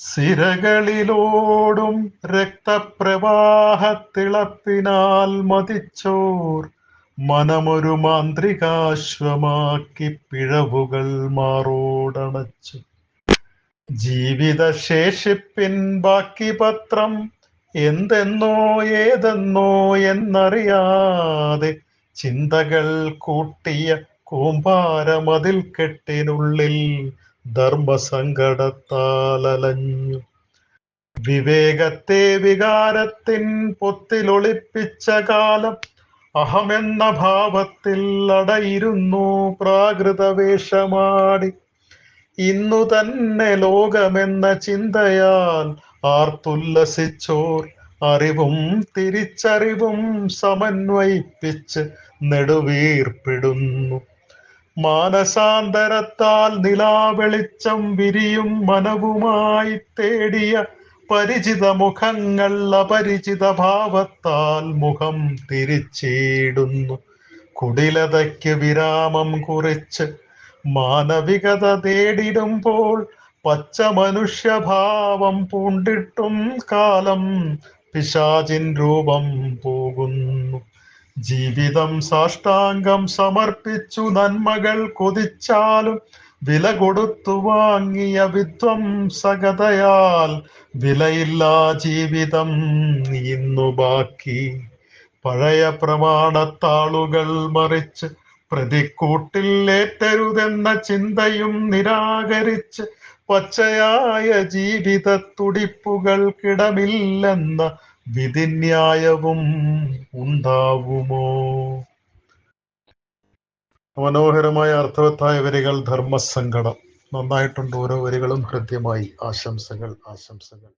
സിരകളിലോടും രക്തപ്രവാഹത്തിളപ്പിനാൽ മതിച്ചോർ മനമൊരു മാന്ത്രികാശ്വമാക്കി പിഴവുകൾ മാറോടണച്ചു. ജീവിതശേഷിപ്പിൻ ബാക്കി പത്രം എന്തെന്നോ ഏതെന്നോ എന്നറിയാതെ ചിന്തകൾ കൂട്ടിയ കൂമ്പാരമതിൽ കെട്ടിനുള്ളിൽ ധർമ്മസങ്കടത്താൽ അലഞ്ഞു വിവേകത്തെ വികാരത്തിൻ പൊത്തിലൊളിപ്പിച്ച കാലം അഹമെന്ന ഭാവത്തിൽ അടയിരുന്നു പ്രാകൃത വേഷമാടി ഇന്നു തന്നെ ലോകമെന്ന ചിന്തയാൽ ആർത്തുല്ലസിച്ചോർ അറിവും തിരിച്ചറിവും സമന്വയിപ്പിച്ച് നെടുവീർപ്പിടുന്നു. മാനസാന്തരത്താൽ നിലാവെളിച്ചം വിരിയും മനവുമായി തേടിയ പരിചിത മുഖങ്ങൾ അപരിചിത ഭാവത്താൽ മുഖം തിരിച്ചിടുന്നു. കുടിലതയ്ക്ക് വിരാമം കുറിച്ച് മാനവികത തേടിടുമ്പോൾ പച്ച മനുഷ്യഭാവം പൂണ്ടിട്ടും കാലം പിശാചിൻ രൂപം പോകുന്നു ജീവിതം സാഷ്ടാംഗം സമർപ്പിച്ചു നന്മകൾ കൊതിച്ചാലും വില കൊടുത്തു വാങ്ങിയ വിധ്വംസകതയാൽ വിലയില്ലാ ജീവിതം ഇന്നു ബാക്കി. പഴയ പ്രമാണത്താളുകൾ മറിച്ച് പ്രതിക്കൂട്ടിൽ ഏറ്റരുതെന്ന ചിന്തയും നിരാകരിച്ച് പച്ചയായ ജീവിത തുടിപ്പുകൾക്കിടമില്ലെന്ന വിധിന്യായവും ഉണ്ടാവുമോ? മനോഹരമായ അർത്ഥവത്തായ വരികൾ ധർമ്മസങ്കടം. നന്നായിട്ടുണ്ട് ഓരോ വരികളും ഹൃദ്യമായി ആശംസകൾ ആശംസകൾ.